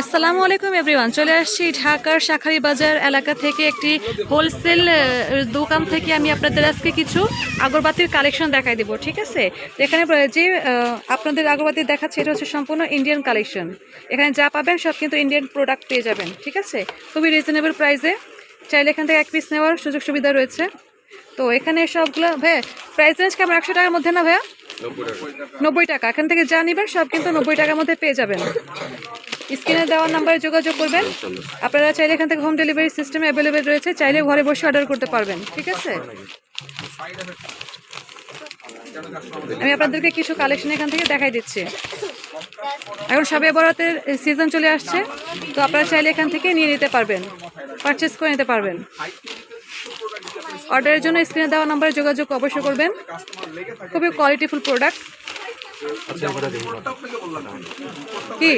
আসসালামু আলাইকুম এভরিওয়ান চলে আসছি ঢাকার শাখারি বাজার এলাকা থেকে একটি হোলসেল দোকান থেকে আমি আপনাদের আজকে কিছু আগরবাতির কালেকশন দেখাই দেবো, ঠিক আছে? এখানে যে আপনাদের আগরবাতি দেখাচ্ছে, এটা হচ্ছে সম্পূর্ণ ইন্ডিয়ান কালেকশন এখানে যা পাবেন, সব কিন্তু ইন্ডিয়ান প্রোডাক্ট পেয়ে যাবেন, ঠিক আছে? খুবই রিজনেবল প্রাইসে চাইলে এখান থেকে এক পিস নেওয়ার সুযোগ সুবিধা রয়েছে। তো এখানে সবগুলো, ভাইয়া প্রাইস রেঞ্জ কেমন একশো টাকার মধ্যে না, ভাইয়া? নব্বই টাকা। এখান থেকে যা নেবেন, সব কিন্তু নব্বই টাকার মধ্যে পেয়ে যাবেন। স্ক্রিনে দেওয়ার নাম্বারে যোগাযোগ করবেন। আপনারা চাইলে এখান থেকে হোম ডেলিভারি সিস্টেম অ্যাভেলেবেল রয়েছে। চাইলে ঘরে বসে অর্ডার করতে পারবেন, ঠিক আছে? আমি আপনাদেরকে কিছু কালেকশন এখান থেকে দেখাই দিচ্ছি। এখন সবে বরাতের সিজন চলে আসছে। তো আপনারা চাইলে এখান থেকে নিয়ে নিতে পারবেন পারচেস করে নিতে পারবেন। অর্ডারের জন্য স্ক্রিনে দেওয়া নাম্বারে যোগাযোগ অবশ্যই করবেন। খুবই কোয়ালিটিফুল প্রোডাক্ট কি?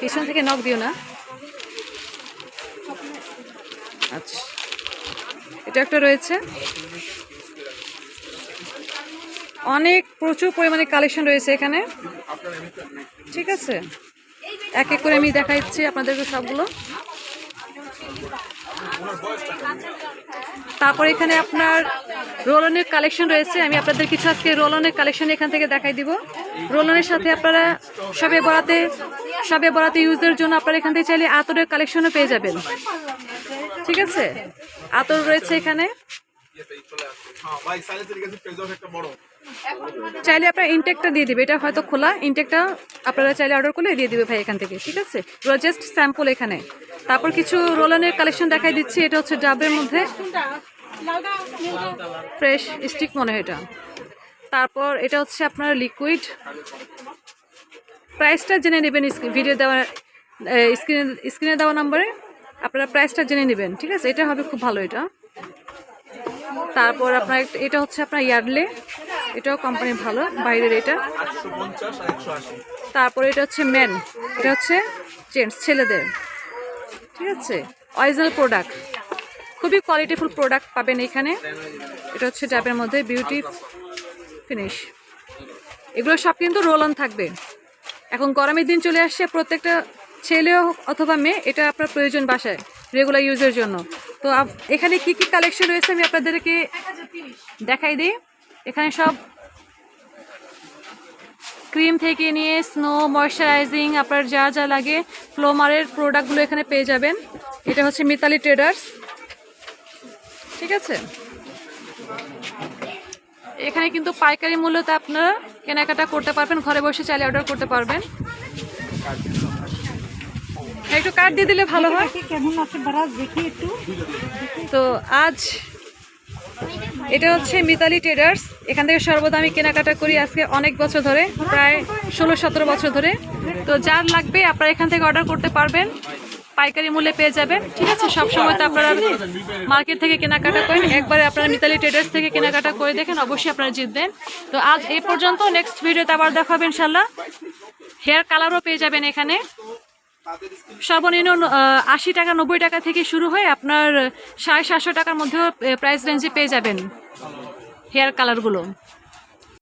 পিছন থেকে নক দিও না। আচ্ছা। এটা একটা রয়েছে। অনেক প্রচুর পরিমাণে কালেকশন রয়েছে এখানে। ঠিক আছে। এক এক করে আমি দেখাচ্ছি আপনাদেরকে সবগুলো। তারপর এখানে আপনার রোলনের কালেকশন রয়েছে। আমি আপনাদের কিছু আজকে রোলনের কালেকশন এখান থেকে দেখাই দিব। রোলনের সাথে আপনারা সবে বরাতে সবে বরাতে ইউজের জন্য আপনারা এখান থেকে চাইলে আতরের কালেকশনও পেয়ে যাবেন। ঠিক আছে? আতর রয়েছে এখানে। চাইলে আপনার ইনটেকটা দিয়ে দিবে, এটা হয়তো খোলা। ইনটেকটা আপনারা চাইলে অর্ডার করলে দিয়ে দিবে ভাই এখান থেকে, ঠিক আছে? এগুলো জাস্ট স্যাম্পল এখানে। তারপর কিছু রোলনের কালেকশন দেখাই দিচ্ছি, এটা হচ্ছে ডাবের মধ্যে। ফ্রেশ স্টিক মনে হয় এটা। তারপর এটা হচ্ছে আপনার লিকুইড প্রাইসটা জেনে নেবেন ভিডিও দেওয়ার স্ক্রিনে স্ক্রিনে দেওয়া নাম্বারে আপনারা প্রাইসটা জেনে নেবেন, ঠিক আছে? এটা হবে খুব ভালো এটা। তারপর আপনার এটা হচ্ছে আপনার ইয়ার্ডলে এটাও কোম্পানি ভালো, বাইরের এটা। তারপরে এটা হচ্ছে মেন এটা হচ্ছে জেন্টস ছেলেদের। ঠিক আছে? অরিজিনাল প্রোডাক্ট খুবই কোয়ালিটিফুল প্রোডাক্ট পাবেন এখানে। এটা হচ্ছে ডাবের মধ্যে বিউটি ফিনিশ এগুলো সব কিন্তু রোল অন থাকবে। এখন গরমের দিন চলে আসছে প্রত্যেকটা ছেলে হোক অথবা মেয়ে, এটা আপনার প্রয়োজন বাসায় রেগুলার ইউজের জন্য। তো এখানে কি কি কালেকশন রয়েছে আমি আপনাদেরকে দেখাই দিই। এখানে সব ক্রিম থেকে নিয়ে স্নো ময়শ্চারাইজিং আপনার যা যা লাগে ফ্লোমারের প্রোডাক্টগুলো এখানে পেয়ে যাবেন। এটা হচ্ছে মিতালি ট্রেডার্স ঠিক আছে? এখানে কিন্তু পাইকারি মূল্যতে আপনারা কেনাকাটা করতে পারবেন, ঘরে বসে চাইলে অর্ডার করতে পারবেন। একটু কার্ড দিয়ে দিলে ভালো হয়। কেমন আছে বারাজ দেখি একটু। তো আজ এটা হচ্ছে মিতালি ট্রেডার্স এখান থেকে সর্বদা আমি কেনাকাটা করি আজকে অনেক বছর ধরে প্রায় ষোলো সতেরো বছর ধরে। তো যার লাগবে আপনারা এখান থেকে অর্ডার করতে পারবেন পাইকারি মূল্যে পেয়ে যাবেন ঠিক আছে? সব সময় তো আপনারা মার্কেট থেকে কেনাকাটা করেন। একবারে আপনারা মিতালি ট্রেডার্স থেকে কেনাকাটা করে দেখেন অবশ্যই আপনারা জিতবেন। তো আজ এই পর্যন্ত নেক্সট ভিডিওতে আবার দেখা হবে ইনশাল্লাহ হেয়ার কালারও পেয়ে যাবেন এখানে। সর্বনিম্ন আশি টাকা, নব্বই টাকা থেকে শুরু হয় আপনার সাড়ে সাতশো টাকার মধ্যেও প্রাইস রেঞ্জে পেয়ে যাবেন হেয়ার কালারগুলো।